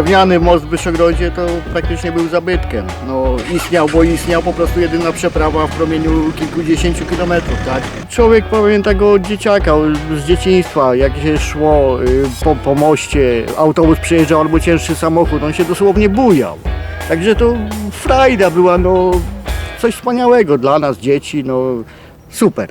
drewniany most w Wyszogrodzie to praktycznie był zabytkiem. No istniał, bo istniał po prostu jedyna przeprawa w promieniu kilkudziesięciu kilometrów, tak? Człowiek pamięta go od dzieciaka, z dzieciństwa, jak się szło y, po, po moście, autobus przyjeżdżał albo cięższy samochód, on się dosłownie bujał. Także to frajda była, no coś wspaniałego dla nas, dzieci, no super.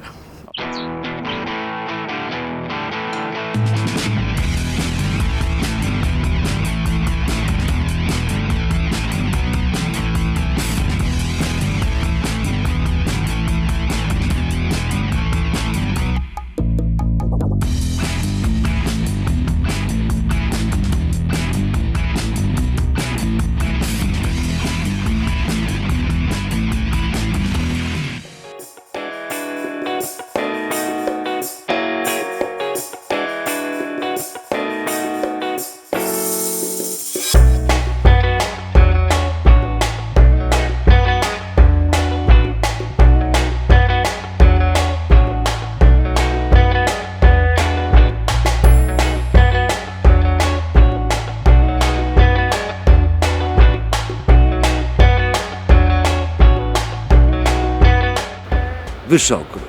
Wyszogród.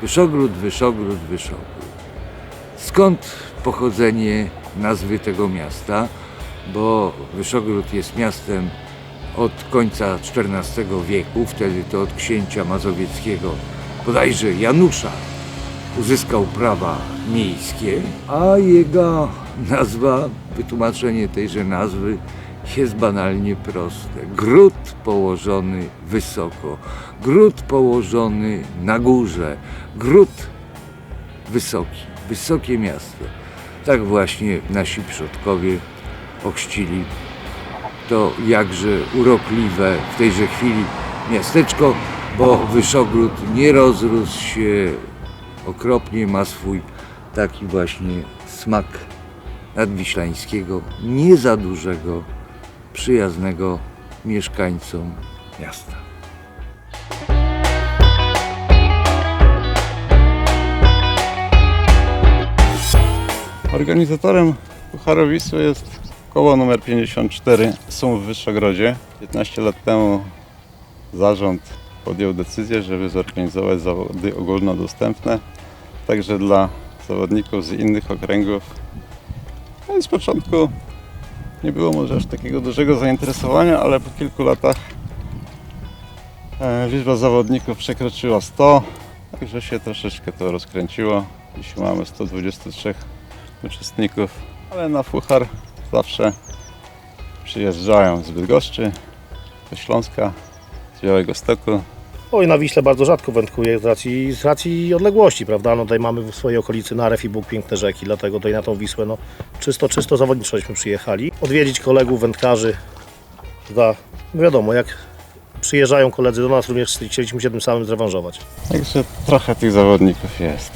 Wyszogród, Wyszogród, Wyszogród. Skąd pochodzenie nazwy tego miasta? Bo Wyszogród jest miastem od końca XIV wieku, wtedy to od księcia mazowieckiego, bodajże Janusza, uzyskał prawa miejskie, a jego nazwa, wytłumaczenie tejże nazwy jest banalnie proste. Gród położony wysoko, gród położony na górze, gród wysoki, wysokie miasto. Tak właśnie nasi przodkowie ochrzcili to jakże urokliwe w tejże chwili miasteczko, bo Wyszogród nie rozrósł się okropnie, ma swój taki właśnie smak nadwiślańskiego, nie za dużego, przyjaznego mieszkańcom miasta. Organizatorem Pucharu Wisły jest koło numer 54 Sum w Wyszogrodzie. 15 lat temu zarząd podjął decyzję, żeby zorganizować zawody ogólnodostępne, także dla zawodników z innych okręgów. No i z początku nie było może aż takiego dużego zainteresowania, ale po kilku latach e, liczba zawodników przekroczyła 100, także się troszeczkę to rozkręciło. Dzisiaj mamy 123 uczestników, ale na Fuchar zawsze przyjeżdżają z Bydgoszczy, ze Śląska, z Białego Stoku. Oj, na Wiśle bardzo rzadko wędkuję z racji, z racji odległości, prawda? No tutaj mamy w swojej okolicy Narew i Bóg piękne rzeki, dlatego tutaj na tą Wisłę, no czysto, czysto zawodniczośmy przyjechali. Odwiedzić kolegów, wędkarzy, da, no wiadomo, jak przyjeżdżają koledzy do nas, również chcieliśmy się tym samym zrewanżować. Także trochę tych zawodników jest.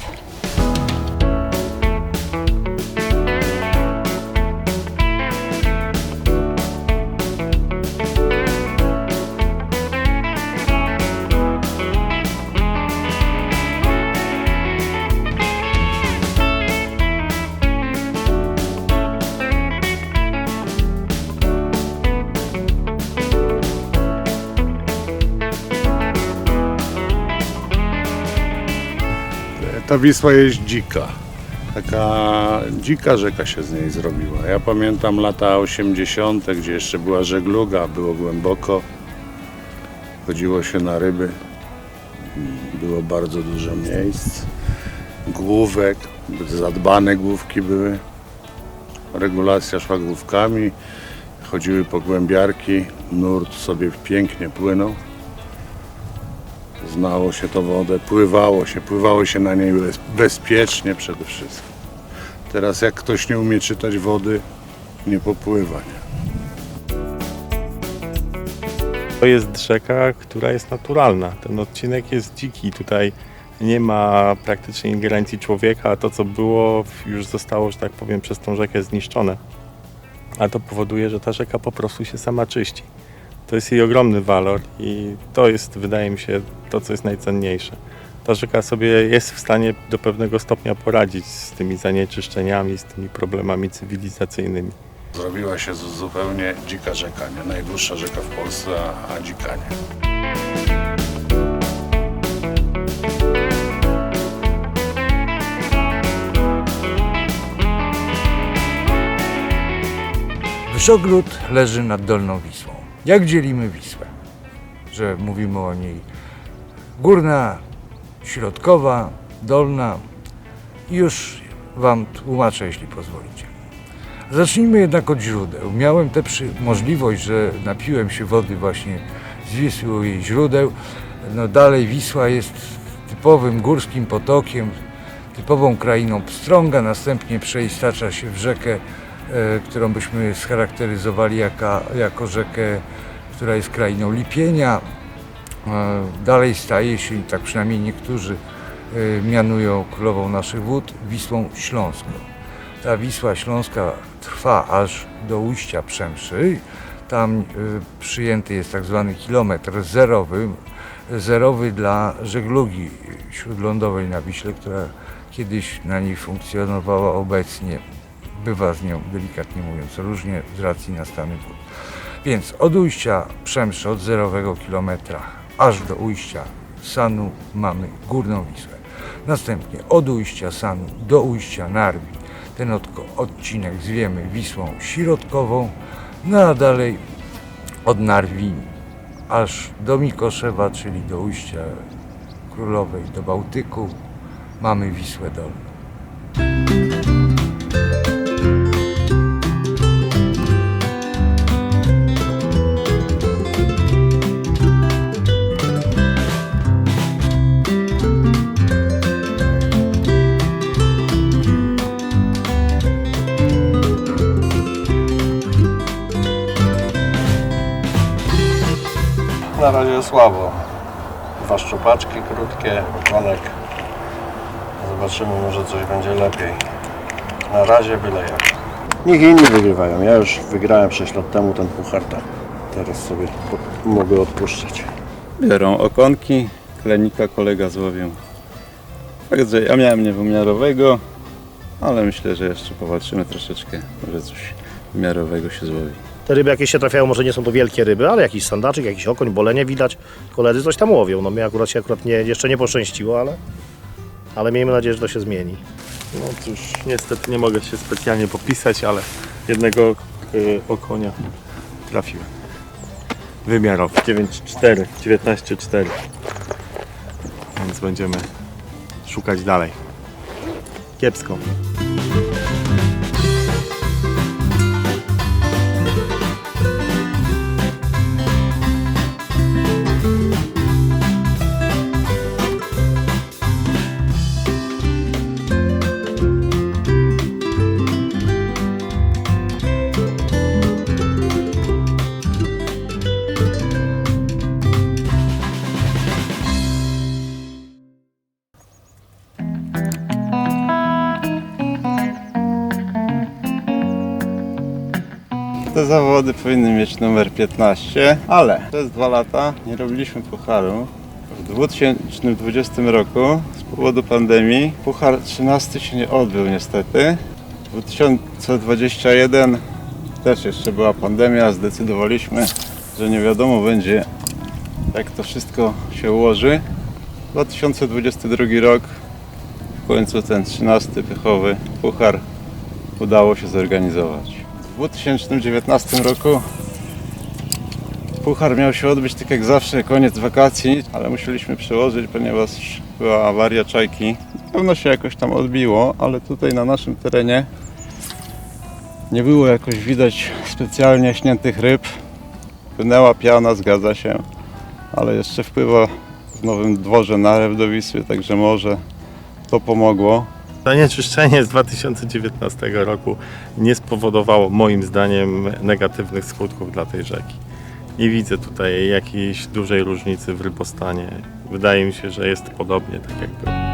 Ta Wisła jest dzika. Taka dzika rzeka się z niej zrobiła. Ja pamiętam lata 80., gdzie jeszcze była żegluga, było głęboko. Chodziło się na ryby. Było bardzo dużo miejsc. Główek, zadbane główki były. Regulacja szła główkami. Chodziły pogłębiarki. Nurt sobie pięknie płynął znało się to wodę, pływało się, pływało się na niej bez, bezpiecznie przede wszystkim. Teraz jak ktoś nie umie czytać wody, nie popływa. Nie? To jest rzeka, która jest naturalna. Ten odcinek jest dziki. Tutaj nie ma praktycznie ingerencji człowieka, a to co było już zostało, że tak powiem, przez tą rzekę zniszczone. A to powoduje, że ta rzeka po prostu się sama czyści. To jest jej ogromny walor i to jest, wydaje mi się, to co jest najcenniejsze. Ta rzeka sobie jest w stanie do pewnego stopnia poradzić z tymi zanieczyszczeniami, z tymi problemami cywilizacyjnymi. Zrobiła się zupełnie dzika rzeka, nie? Najdłuższa rzeka w Polsce, a, a dzika nie. Wyszogród leży nad Dolną Wisłą. Jak dzielimy Wisłę? Że mówimy o niej górna, środkowa, dolna. I już Wam tłumaczę, jeśli pozwolicie. Zacznijmy jednak od źródeł. Miałem tę możliwość, że napiłem się wody właśnie z Wisły jej źródeł. No dalej Wisła jest typowym górskim potokiem, typową krainą pstrąga, następnie przeistacza się w rzekę, którą byśmy scharakteryzowali jaka, jako rzekę, która jest krainą lipienia. E, Dalej staje się, tak przynajmniej niektórzy e, mianują królową naszych wód, Wisłą Śląską. Ta Wisła Śląska trwa aż do ujścia Przemszy. Tam przyjęty jest tak zwany kilometr zerowy, zerowy dla żeglugi śródlądowej na Wiśle, która kiedyś na niej funkcjonowała, obecnie bywa z nią, delikatnie mówiąc, różnie z racji na stany wód. Więc od ujścia Przemszy, od zerowego kilometra, aż do ujścia Sanu mamy Górną Wisłę. Następnie od ujścia Sanu do ujścia Narwi ten odcinek zwiemy Wisłą Środkową, no a dalej od Narwi aż do Mikoszewa, czyli do ujścia Królowej, do Bałtyku, mamy Wisłę Dolną. Słabo. Dwa szczupaczki krótkie, okonek. Zobaczymy, może coś będzie lepiej. Na razie byle jak. Niech inni wygrywają. Ja już wygrałem 6 lat temu ten puchar, tak teraz sobie mogę odpuszczać. Biorą okonki, klenika kolega złowił. Także ja miałem niewymiarowego, ale myślę, że jeszcze powalczymy troszeczkę, może coś wymiarowego się złowi. Te ryby jakieś się trafiają, może nie są to wielkie ryby, ale jakiś sandaczek, jakiś okoń, bolenie widać. Koledzy coś tam łowią. No mnie akurat się akurat nie, jeszcze nie poszczęściło, ale, ale miejmy nadzieję, że to się zmieni. No cóż, niestety nie mogę się specjalnie popisać, ale jednego y, okonia trafiłem. Wymiarowy 9,4, 19,4. Więc będziemy szukać dalej. Kiepsko. Te zawody powinny mieć numer 15, ale przez dwa lata nie robiliśmy pucharu. W 2020 roku z powodu pandemii puchar 13 się nie odbył niestety. 2021 też jeszcze była pandemia, zdecydowaliśmy, że nie wiadomo będzie jak to wszystko się ułoży. 2022 rok w końcu ten 13 pychowy puchar udało się zorganizować. W 2019 roku puchar miał się odbyć tak jak zawsze, koniec wakacji, ale musieliśmy przełożyć, ponieważ była awaria czajki. Na pewno się jakoś tam odbiło, ale tutaj na naszym terenie nie było jakoś widać specjalnie śniętych ryb. Płynęła piana, zgadza się, ale jeszcze wpływa w Nowym Dworze narew do Wisły, także może to pomogło. Zanieczyszczenie z 2019 roku nie spowodowało moim zdaniem negatywnych skutków dla tej rzeki. Nie widzę tutaj jakiejś dużej różnicy w rybostanie. Wydaje mi się, że jest podobnie tak jak było.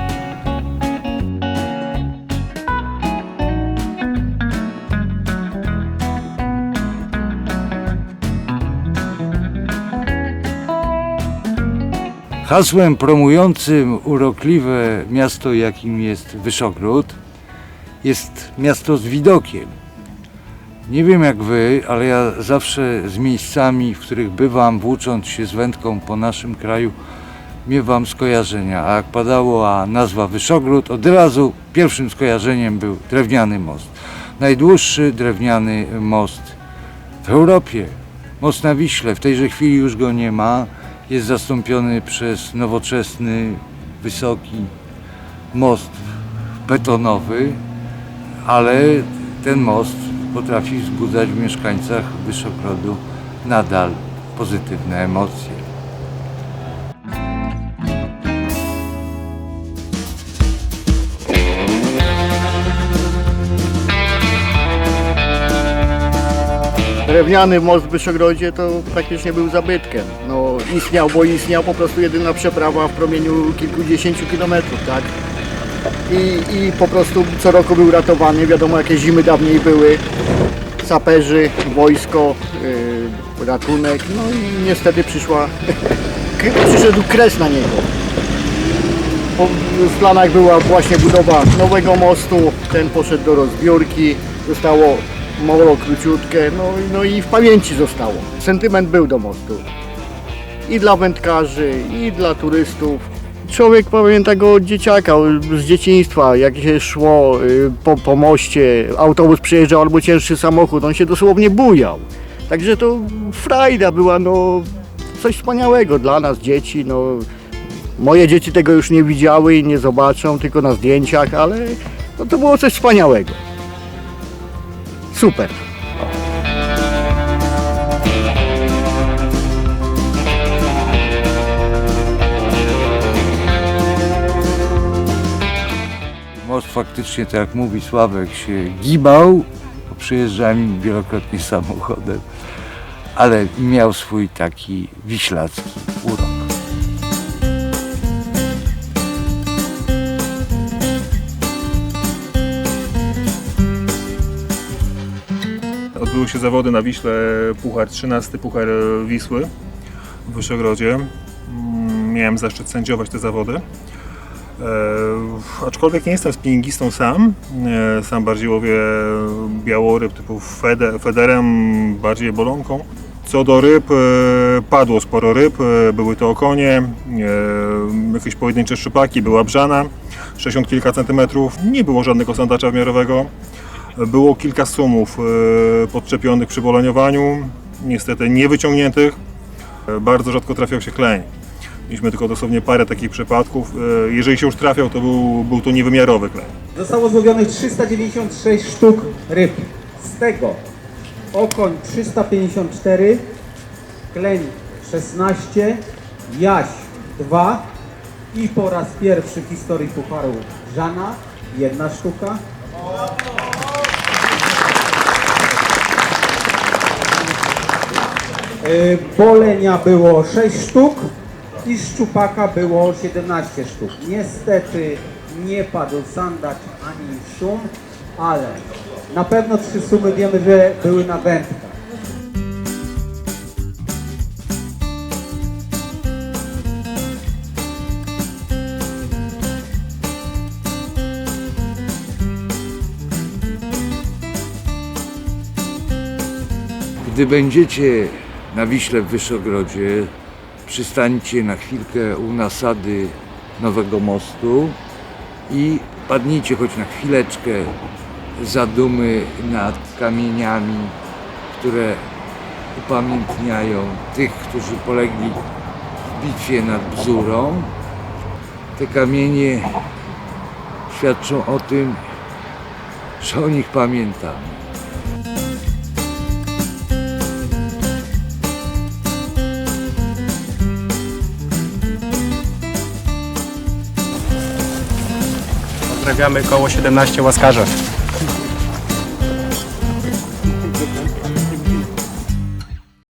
Hasłem promującym urokliwe miasto, jakim jest Wyszogród, jest miasto z widokiem. Nie wiem jak wy, ale ja zawsze z miejscami, w których bywam, włócząc się z wędką po naszym kraju, miewam skojarzenia. A jak padała nazwa Wyszogród, od razu pierwszym skojarzeniem był drewniany most. Najdłuższy drewniany most w Europie. Most na Wiśle, w tejże chwili już go nie ma. Jest zastąpiony przez nowoczesny, wysoki most betonowy, ale ten most potrafi wzbudzać w mieszkańcach Wyszogrodu nadal pozytywne emocje. Drewniany most w Wyszogrodzie to praktycznie był zabytkiem. No, istniał, bo istniał po prostu jedyna przeprawa w promieniu kilkudziesięciu kilometrów, tak? I, I po prostu co roku był ratowany, wiadomo jakie zimy dawniej były, saperzy, wojsko, yy, ratunek, no i niestety przyszła, przyszedł kres na niego. Po, w planach była właśnie budowa nowego mostu, ten poszedł do rozbiórki, zostało molo króciutkie, no, no i w pamięci zostało. Sentyment był do mostu. I dla wędkarzy, i dla turystów. Człowiek pamięta go od dzieciaka, z dzieciństwa, jak się szło y, po, po moście, autobus przyjeżdżał albo cięższy samochód, on się dosłownie bujał. Także to frajda była, no coś wspaniałego dla nas, dzieci, no Moje dzieci tego już nie widziały i nie zobaczą, tylko na zdjęciach, ale no to było coś wspaniałego. Super. Most faktycznie, tak jak mówi Sławek, się gibał, przyjeżdżałem nim wielokrotnie samochodem, ale miał swój taki wiślacki urok. Odbyły się zawody na Wiśle, Puchar 13, Puchar Wisły w Wyszogrodzie. Mm, Miałem zaszczyt sędziować te zawody. E, aczkolwiek nie jestem spinningistą sam. E, sam bardziej łowię białoryb typu fede, federem, bardziej bolonką. Co do ryb, e, padło sporo ryb. E, były to okonie, e, jakieś pojedyncze szczupaki, była brzana, 60 kilka centymetrów. Nie było żadnego sandacza wmiarowego. Było kilka sumów e, podczepionych przy boleniowaniu, niestety nie wyciągniętych. E, Bardzo rzadko trafiał się kleń. Mieliśmy tylko dosłownie parę takich przypadków. E, Jeżeli się już trafiał, to był, był to niewymiarowy kleń. Zostało złowionych 396 sztuk ryb. Z tego okoń 354, kleń 16, jaś 2 i po raz pierwszy w historii Pucharu Żana jedna sztuka. Bolenia było 6 sztuk i szczupaka było 17 sztuk. Niestety nie padł sandacz ani szum, ale na pewno trzy sumy wiemy, że były na wędkach. Gdy będziecie na Wiśle w Wyszogrodzie, przystańcie na chwilkę u nasady nowego mostu i padnijcie choć na chwileczkę zadumy nad kamieniami, które upamiętniają tych, którzy polegli w bitwie nad Bzurą. Te kamienie świadczą o tym, że o nich pamiętamy. Pozdrawiamy koło 17 łaskarze.